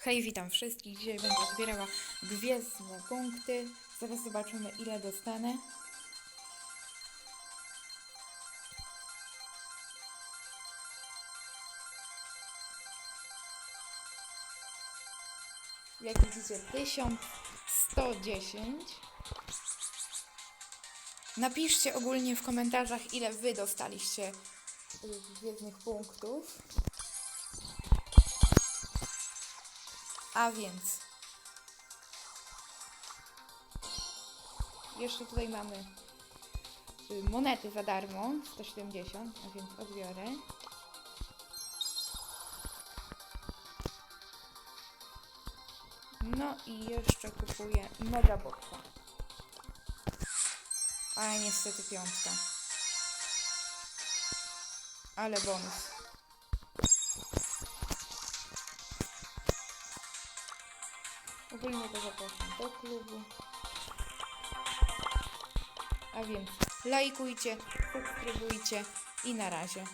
Hej, witam wszystkich. Dzisiaj będę zbierała gwiezdne punkty. Zaraz zobaczymy, ile dostanę. Jak widzicie, 1110. Napiszcie ogólnie w komentarzach, ile wy dostaliście gwiezdnych punktów. A więc. Jeszcze tutaj mamy y, monety za darmo 170, a więc odbiorę. No i jeszcze kupuję megaboxa. A niestety piątka. Ale bonus. Ogólnie to zapraszam do klubu. A więc lajkujcie, subskrybujcie i na razie.